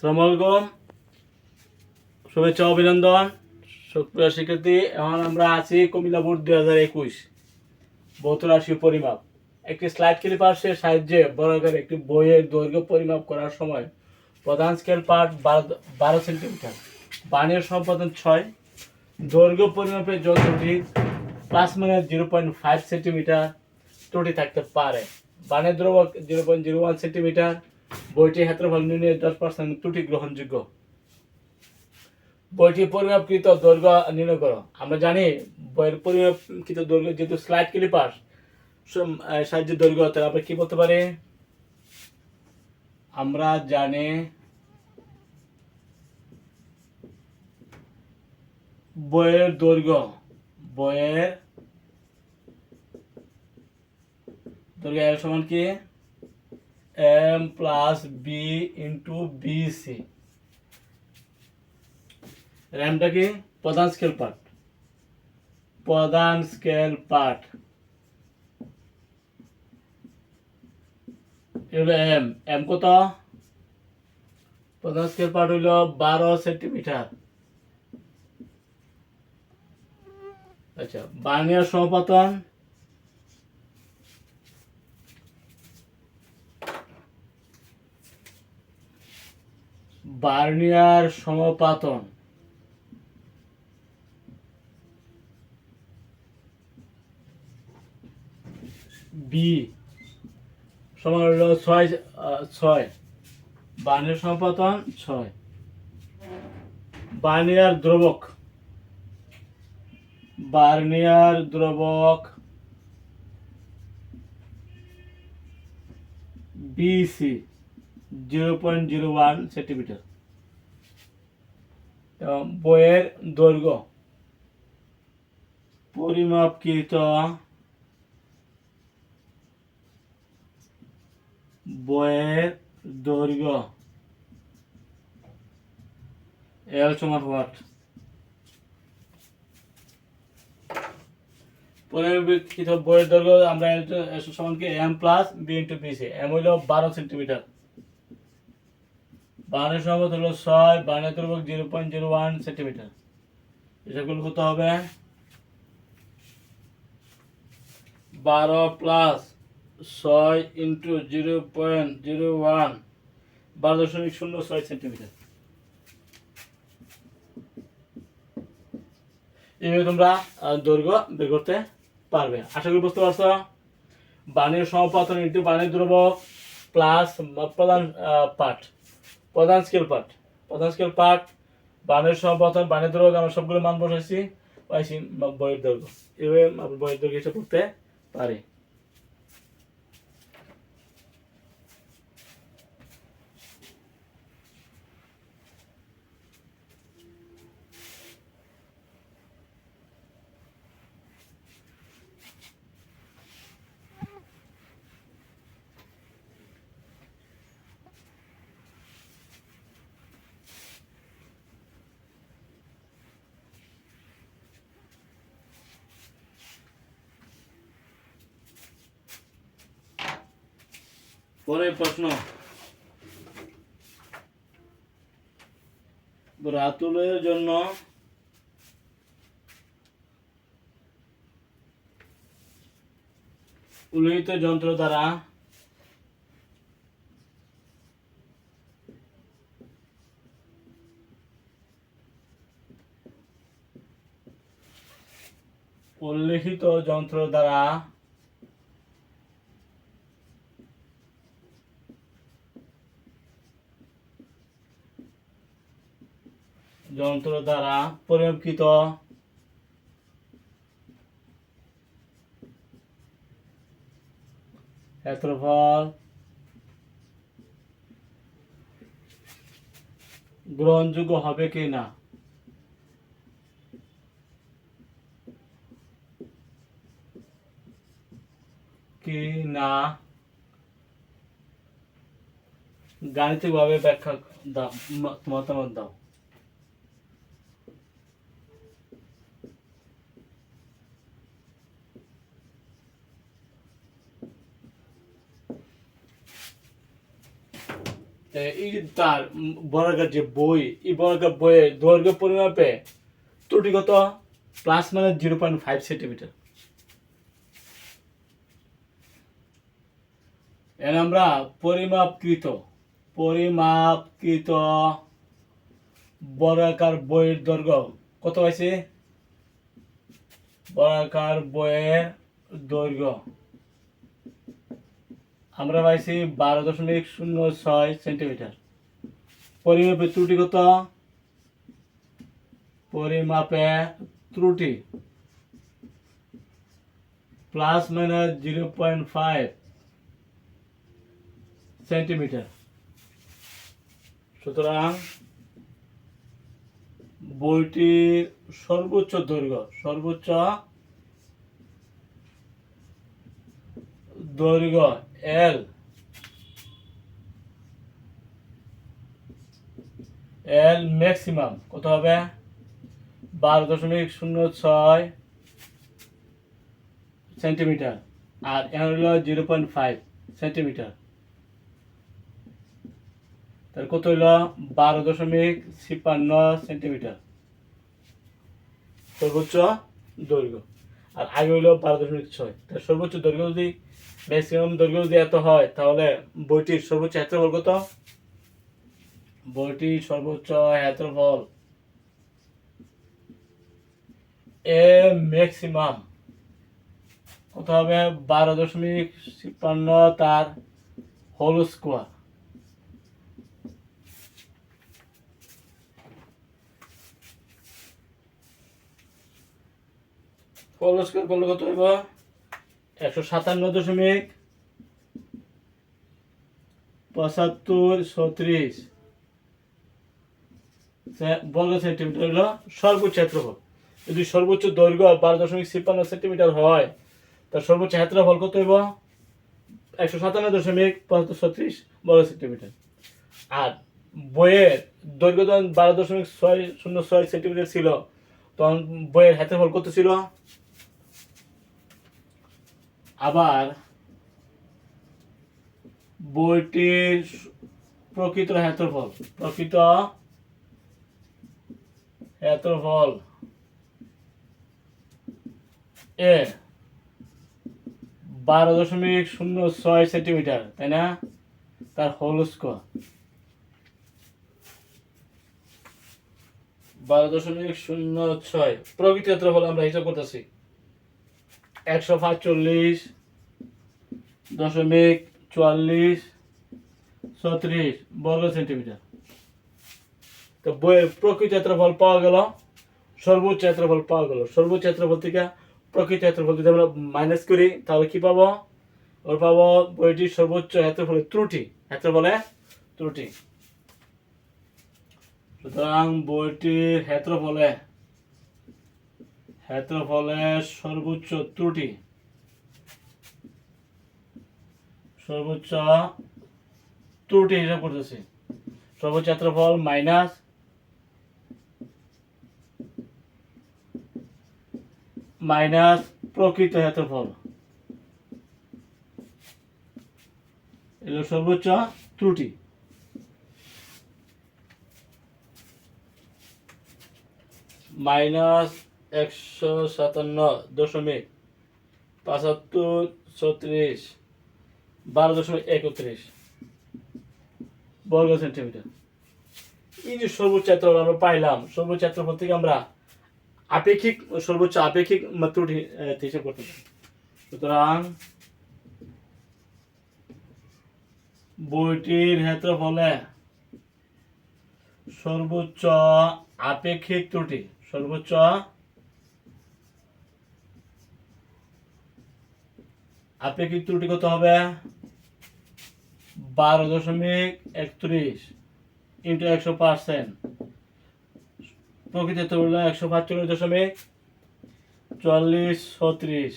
সালাম আলাইকুম শুভেচ্ছা, অভিনন্দন, সুপ্রিয় স্বীকৃতি। এখন আমরা আছি কুমিল্লা বোর্ড দুই হাজার একুশ বহত্তর আশি পরিমাপ। একটি স্লাইড ক্লিপার্সের সাহায্যে বড় একটি বইয়ের দৈর্ঘ্য পরিমাপ করার সময় প্রধান স্কেল পার্ট বারো সেন্টিমিটার বানিয়ার সম্পাদন ছয়, দৈর্ঘ্য পরিমাপের যন্ত্রটি plus minus zero point five centimetre ত্রুটি থাকতে পারে। বানের দ্রবক zero point zero one centimetre বইটি ক্ষেত্রফল নির্ণয়ে দশ পার্সেন্ট ত্রুটি গ্রহণযোগ্য। বইটি পরিমাপকৃত দৈর্ঘ্য নির্ণয় করো। আমরা জানি বইয়ের পরিমাপকৃত দৈর্ঘ্য যেহেতু স্লাইড ক্লিপার সাহায্যে দৈর্ঘ্য, তাহলে আমরা কি বলতে পারি? আমরা জানি বইয়ের দৈর্ঘ্য বইয়ের দৈর্ঘ্য সমান কি? Plus B into B C র্যামটা কি? প্রধান স্কেল পার্ট প্রধান স্কেল পার্ট এগুলো এম এম কত? প্রধান স্কেল পার্ট হইল বারো সেন্টিমিটার আচ্ছা বার্নিয়ার সমপতন বার্নিয়ার সমপাতন। বি। সমান হলো ছয় ছয়। বার্নিয়ার সমপাতন, ছয়। বার্নিয়ার দ্রবক। Vernier দ্রবক VC zero point zero one centimetre বইয়ের দৈর্ঘ্য। পরিমাপকৃত বইয়ের দৈর্ঘ্য। এল সমান হোয়াট পরিমাপকৃত বইয়ের দৈর্ঘ্য আমরা সমান কি M plus V into VC M হইল বারো সেন্টিমিটার বানের সম্পদ হলো ছয়, vernier দ্রবক zero point zero one centimetre. এটাগুলো কত হবে বারো প্লাস ছয় into zero point zero one, বারো দশমিক শূন্য ছয় সেন্টিমিটার। এইভাবে তোমরা দৈর্ঘ্য বের করতে পারবে। আশা করি বুঝতে পারছ? বানের সমপাতন ইন্টু বানের দ্রবক প্লাস প্রধান পাঠ। প্রধান স্কেল পার্ট প্রধান স্কেল পার্ট বানের সব প্রথম, বানের দৈর্ঘ্য, আমরা সবগুলো মান বসাইছি, পাইছি বইয়ের এভাবে বইয়ের দৈর্ঘ্য হিসাব করতে পারি। পরের প্রশ্ন। রাতুলের জন্য উল্লিখিত যন্ত্র দ্বারা উল্লিখিত যন্ত্র দ্বারা যন্ত্র দ্বারা পরিমাপকৃত ক্ষেত্রফল গ্রহণযোগ্য হবে কি না? কি না? গাণিতিকভাবে ব্যাখ্যা দাও, মতামত দাও। তার উম, বর্গাকার যে বই এই বর্গাকার বইয়ের দৈর্ঘ্য পরিমাপে ত্রুটি কত? প্লাস মানে জিরো পয়েন্ট ফাইভ সেন্টিমিটার এর আমরা পরিমাপকৃত পরিমাপকৃত বর্গাকার বইয়ের দৈর্ঘ্য কত হয়েছে বর্গাকার বইয়ের দৈর্ঘ্য। আমরা পাইছি বারো দশমিক শূন্য ছয় সেন্টিমিটার। পরিমাপে ত্রুটি কত? পরিমাপে ত্রুটি। Plus minus zero point five centimetre. সুতরাং বইটির সর্বোচ্চ দৈর্ঘ্য, সর্বোচ্চ দৈর্ঘ্য এল। এল ম্যাক্সিমাম কত হবে? বারো দশমিক শূন্য ছয় সেন্টিমিটার। আর এর হলো জিরো পয়েন্ট ফাইভ সেন্টিমিটার। তার কত হইল বারো দশমিক ছাপ্পান্ন সেন্টিমিটার। সর্বোচ্চ দৈর্ঘ্য। আর আগে হইল বারো দশমিক ছয় সর্বোচ্চ দৈর্ঘ্য যদি ম্যাক্সিমাম দৈর্ঘ্য যদি এত হয়, তাহলে বইটির সর্বোচ্চ ক্ষেত্রফল কত? বইটির সর্বোচ্চ ক্ষেত্রফল এ ম্যাক্সিমাম কত হবে? বারো দশমিক তার হোল স্কোয়ার হোল স্কোয়ার করলে কত হইব? একশো সাতান্ন দশমিক পঁচাত্তর ছত্রিশ। বর্গ সেন্টিমিটার হলো সর্বোচ্চ ক্ষেত্রফল। যদি সর্বোচ্চ দৈর্ঘ্য বারো দশমিক ছাপ্পান্ন সেন্টিমিটার হয়, তার সর্বোচ্চ ক্ষেত্রফল কত হইব? একশো সাতান্ন দশমিক পঁচাত্তর ছত্রিশ বর্গ সেন্টিমিটার। আর বইয়ের দৈর্ঘ্য যখন বারো দশমিক ছয় শূন্য ছয় সেন্টিমিটার ছিল, তখন বইয়ের ক্ষেত্রফল কত ছিল? আবার বইটির প্রকৃত ক্ষেত্রফল প্রকৃত ক্ষেত্রফল এ বারো দশমিক শূন্য ছয় সেন্টিমিটার, তাই না? তার হোল স্কোয়ার। বারো দশমিক শূন্য ছয়, প্রকৃত ক্ষেত্রফল আমরা হিসাব করতেছি। একশো পাঁচচল্লিশ দশমিক চুয়াল্লিশ, ছত্রিশ, বর্গ সেন্টিমিটার। তো বইয়ের প্রকৃত ক্ষেত্রফল পাওয়া গেল, সর্বোচ্চ ক্ষেত্রফল পাওয়া গেল। সর্বোচ্চ ক্ষেত্রফল থেকে প্রকৃত ক্ষেত্রফল যদি আমরা মাইনাস করি, তাহলে কি পাবো? ওর পাবো বইটির সর্বোচ্চ ক্ষেত্রফলের ত্রুটি ক্ষেত্রফলে ত্রুটি। সুতরাং বইটির ক্ষেত্রফলে ক্ষেত্রফলে সর্বোচ্চ ত্রুটি। সর্বোচ্চ ত্রুটি হিসাব করতেছি সর্বোচ্চ ক্ষেত্রফল মাইনাস মাইনাস প্রকৃত ক্ষেত্রফল। এগুলো সর্বোচ্চ ত্রুটি। মাইনাস একশো সাতান্ন দশমিক পঁচাত্তর ছত্রিশ বারো দশমিক একত্রিশ বর্গ সেন্টিমিটার। এই যে সর্বোচ্চ আমরা পাইলাম সর্বোচ্চ ক্ষেত্রফল থেকে আমরা আপেক্ষিক সর্বোচ্চ আপেক্ষিক ত্রুটি আহ, হিসাব করতে পারি। সুতরাং বইটির ক্ষেত্রফলে সর্বোচ্চ আপেক্ষিক ত্রুটি সর্বোচ্চ আপেক্ষিক ত্রুটি কত হবে? বারো দশমিক একত্রিশ ইন্টু একশো পার্সেন্ট। প্রকৃত হল একশো পাঁচচল্লিশ দশমিক চল্লিশ ছত্রিশ।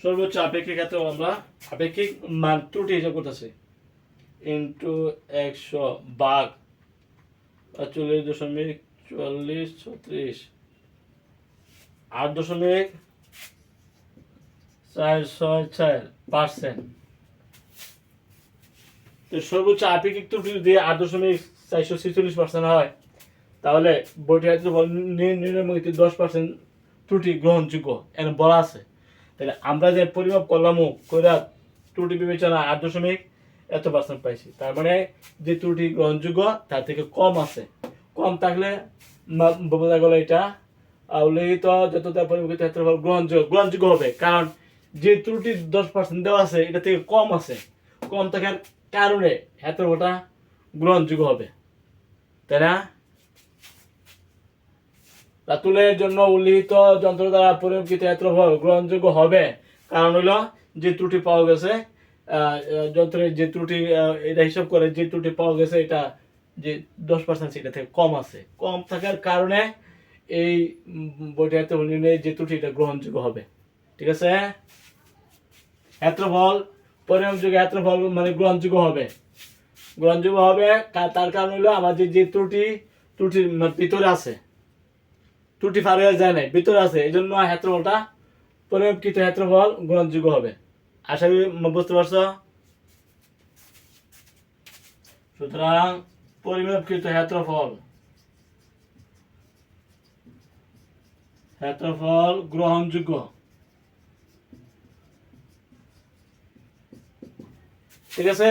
সর্বোচ্চ আপেক্ষিক ক্ষেত্রে আমরা আপেক্ষিক মান ত্রুটি হিসাব করতেছি। ইন্টু একশো বাঘ পাঁচচল্লিশ দশমিক চল্লিশ ছত্রিশ। আট দশমিক চার ছয় চার পার্সেন্ট। সর্বোচ্চ আপেক্ষিক ত্রুটি যদি আট দশমিক চারশো ছেচল্লিশ পার্সেন্ট হয়, তাহলে বইটি নির্ণয় দশ পার্সেন্ট ত্রুটি গ্রহণযোগ্য এর বলা আছে। তাহলে আমরা যে পরিমাপ করলাম কইরা ত্রুটি বিবেচনা আট দশমিক এত পার্সেন্ট পাইছি। তার মানে যে ত্রুটি গ্রহণযোগ্য, তার থেকে কম আছে। কম থাকলে বোঝা গেল এটা উল্লেখিত যত তার পরিমাপিত ক্ষেত্রফল গ্রহণযোগ্য গ্রহণযোগ্য হবে। কারণ যে ত্রুটি দশ পার্সেন্ট দেওয়া আছে, এটা থেকে কম আছে। কম থাকার কারণে ক্ষেত্রফলটা গ্রহণযোগ্য হবে। তাই না? রাতুলের জন্য উল্লিখিত যন্ত্র দ্বারা পরিমাপিত ক্ষেত্রফল গ্রহণযোগ্য হবে। কারণ হলো, যে ত্রুটি পাওয়া গেছে যন্ত্রের যে ত্রুটি এটা হিসাব করে যে ত্রুটি পাওয়া গেছে, এটা যে দশ পার্সেন্ট সেটা থেকে কম আছে। কম থাকার কারণে এই বইটা নির্ণয়ে যে ত্রুটি, এটা গ্রহণযোগ্য হবে। ঠিক আছে? ক্ষেত্রফল পরিমাপযোগ্য ক্ষেত্রফল মানে গ্রহণযোগ্য হবে। গ্রহণযোগ্য হবে তার কারণ হলো আমাদের যে ত্রুটি ত্রুটির মানে ভিতরে আছে। ত্রুটি ফার হয়ে যায় নাই, ভিতরে আছে এই জন্য ক্ষেত্রফলটা পরিমাপকৃত ক্ষেত্রফল গ্রহণযোগ্য হবে। আশা করি বুঝতে পারছ? সুতরাং পরিমাপকৃত ক্ষেত্রফল ক্ষেত্রফল গ্রহণযোগ্য। ঠিক আছে?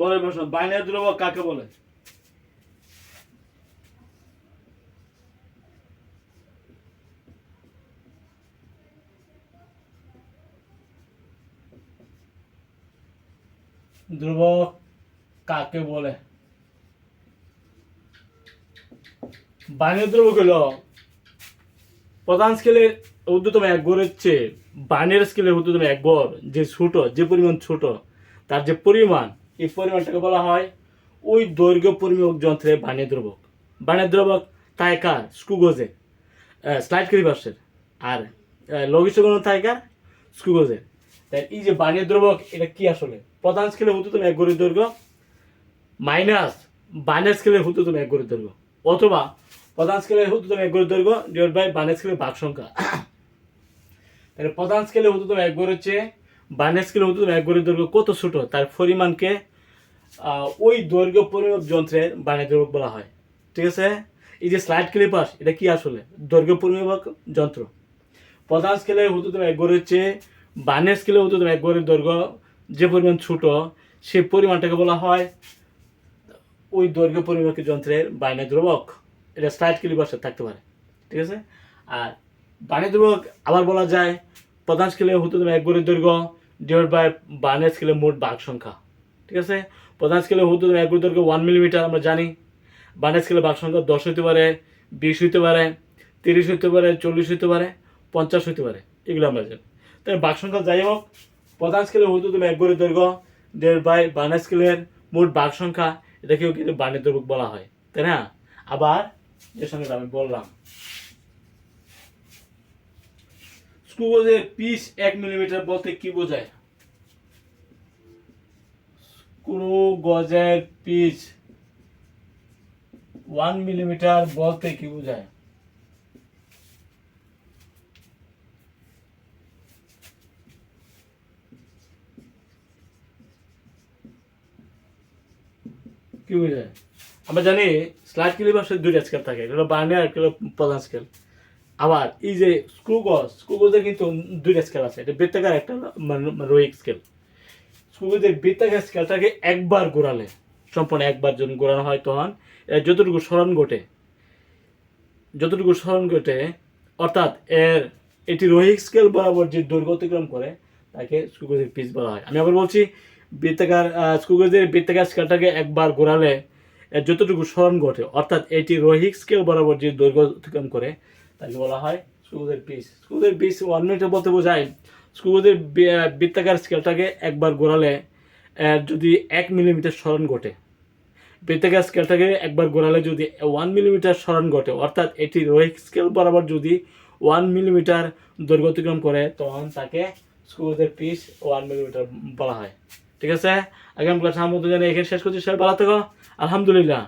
পরের প্রশ্ন বাইনারি ধ্রুবক কাকে বলে? ধ্রুবক কাকে বলে? বাইনারি ধ্রুবক হলো প্রধান স্কেলের ঊর্ধ্বতম এক গড়ের চেয়ে বাইনারি স্কেলের ঊর্ধ্বতম এক গড় যে ছোট, যে পরিমাণ ছোট, তার যে পরিমাণ এই পরিমাণটাকে বলা হয়? ওই দৈর্ঘ্য পরিমাপ যন্ত্রে বানিয়ে দ্রবক। বানিয়ে দ্রবক তাইকার স্কুগোজে। স্লাইড ক্রিভার্সের আর লঘিষ্ঠগণ তাইকার স্কুগোজের তাই এই যে বানিয়ে দ্রবক, এটা কি আসলে? প্রধান স্কেলে হতো তুমি এক গড়ের দৈর্ঘ্য মাইনাস বানের স্কেলে হতো তুমি এক গড়ের দৈর্ঘ্য। অথবা প্রধান স্কেলে হতো তুমি এক গড়ের দৈর্ঘ্য ডিভাইড বাই বানের স্কেলের ভাগ সংখ্যা। তাহলে প্রধান স্কেলে হতো তুমি এক গড়ের চেয়ে বানের স্কেলে হতো তুমি এক গড়ের দৈর্ঘ্য কত ছোট? তার পরিমাণকে ওই দৈর্ঘ্য পরিমাপ যন্ত্রের বানের দৈর্ঘ্য বলা হয়। ঠিক আছে? এই যে স্লাইড ক্লিপার এটা কি আসলে? দৈর্ঘ্য পরিমাপক যন্ত্র। প্রধান স্কেলে হতো তুমি এক গড়ের চেয়ে বানের স্কেলে হতো তুমি এক গড়ের দৈর্ঘ্য যে পরিমাণ ছোট সেই পরিমাণটাকে বলা হয় ওই দৈর্ঘ্য পরিমাপক যন্ত্রের বাইনের ধ্রুবক এটা স্লাইড ক্লিপার্সে থাকতে পারে। ঠিক আছে? আর বানের ধ্রুবক আবার বলা যায়, প্রধান স্কেলে হতো তুমি এক গড়ের দৈর্ঘ্য ডিভাইড বাই বানের স্কেলে মোট বাঘ সংখ্যা। ঠিক আছে? প্রধান স্কেলে তুমি এক দৈর্ঘ্য ওয়ান মিলিমিটার আমরা জানি। বানের স্কেলে ভাগ সংখ্যা দশ হইতে পারে, বিশ হইতে পারে, তিরিশ হইতে পারে, চল্লিশ হইতে পারে, পঞ্চাশ হইতে পারে, এগুলো আমরা জানি। তাই ভাগ সংখ্যা যাই হোক, প্রধান স্কেলে হতো তুমি এক গড়ের দৈর্ঘ্য দেড় বাই বানের স্কেলের মোট ভাগ সংখ্যা, এটাকেও কিন্তু বানের দৈর্ঘ্য বলা হয়, তাই না? আবার যে সঙ্গে আমি বললাম। স্ক্রুগজের পিস এক মিলিমিটার বলতে কি বোঝায়? স্ক্রু গজের পিচ। ওয়ান মিলিমিটার বলতে কি বোঝায়? কি বোঝায়? আমরা জানি স্লাইড ক্লিপার দুইটা স্কেল থাকে একটা বার্নে আর একটা প্রধান স্কেল আবার এই যে স্ক্রু গজ স্ক্রুগজ স্ক্রুগজের কিন্তু দুইটা স্কেল আছে, এটা বৃত্তাকার একটা রোহিক স্কেল স্ক্রুগজের বৃত্তাকার স্কেলটাকে একবার ঘোরালে, সম্পূর্ণ একবার যখন ঘোরানো হয় তখন যতটুকু স্মরণ ঘটে, যতটুকু স্মরণ ঘটে, অর্থাৎ এর এটি রোহিক স্কেল বরাবর যে দৈর্ঘ্য অতিক্রম করে, তাকে স্ক্রুগজের পিচ বলা হয়। আমি আবার বলছি বৃত্তাকার স্ক্রুগজের বৃত্তাকার স্কেলটাকে একবার ঘোরালে এর যতটুকু স্মরণ ঘটে, অর্থাৎ এটি রোহিক স্কেল বরাবর যে দৈর্ঘ্য অতিক্রম করে, তাকে বলা হয় স্ক্রুদের পিস স্ক্রুদের পিস ওয়ান মিনিটে বলতে বোঝায়, স্ক্রুদের বৃত্তাকার স্কেলটাকে একবার ঘোরালে যদি এক মিলিমিটার স্মরণ ঘটে। বৃত্তাকার স্কেলটাকে একবার ঘোরালে যদি ওয়ান মিলিমিটার স্মরণ ঘটে, অর্থাৎ এটি রোহিক স্কেল বরাবর যদি ওয়ান মিলিমিটার দৈর্ঘ্য অতিক্রম করে, তখন তাকে স্ক্রুদের পিস ওয়ান মিলিমিটার বলা হয়। ঠিক আছে? আগামী ক্লাস আমরা জানি এখানে শেষ করছি, সবাই ভালো থেকো। আলহামদুলিল্লাহ।